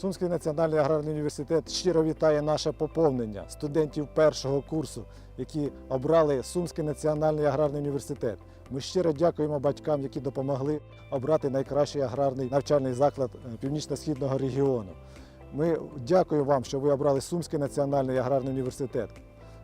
Сумський національний аграрний університет щиро вітає наше поповнення студентів першого курсу, які обрали Сумський національний аграрний університет. Ми щиро дякуємо батькам, які допомогли обрати найкращий аграрний навчальний заклад е, північно-східного регіону. Ми дякуємо вам, що ви обрали Сумський національний аграрний університет.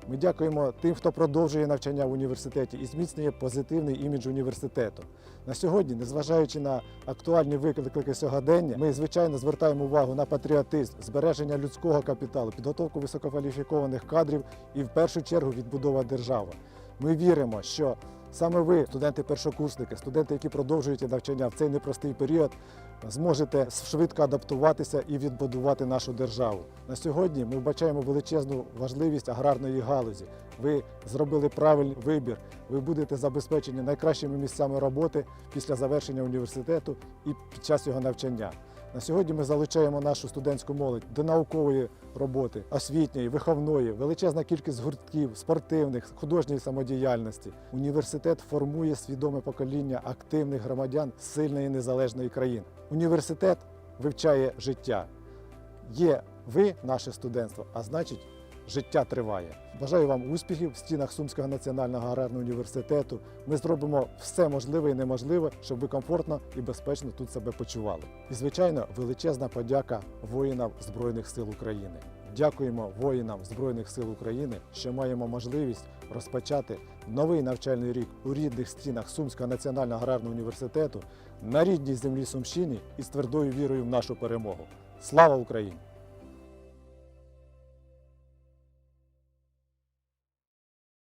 Ми дякуємо тим, хто продовжує навчання в університеті і зміцнює позитивний імідж університету. На сьогодні, незважаючи на актуальні виклики сьогодення, ми звичайно звертаємо увагу на патріотизм, збереження людського капіталу, підготовку висококваліфікованих кадрів і в першу чергу відбудова держави. Ми віримо, що саме ви, студенти-першокурсники, студенти, які продовжують навчання в цей непростий період, зможете швидко адаптуватися і відбудувати нашу державу. На сьогодні ми вбачаємо величезну важливість аграрної галузі. Ви зробили правильний вибір. Ви будете забезпечені найкращими місцями роботи після завершення університету і під час його навчання. На сьогодні ми залучаємо нашу студентську молодь до наукової роботи, освітньої, виховної, величезна кількість гуртків, спортивних, художньої самодіяльності. Університет формує свідоме покоління активних громадян сильної незалежної країни. Університет вивчає життя. Є ви, наше студентство, а значить, життя триває. Бажаю вам успіхів в стінах Сумського національного аграрного університету. Ми зробимо все можливе і неможливе, щоб ви комфортно і безпечно тут себе почували. І, звичайно, величезна подяка воїнам Збройних сил України. Дякуємо воїнам Збройних сил України, що маємо можливість розпочати новий навчальний рік у рідних стінах Сумського національного аграрного університету на рідній землі Сумщини і з твердою вірою в нашу перемогу. Слава Україні!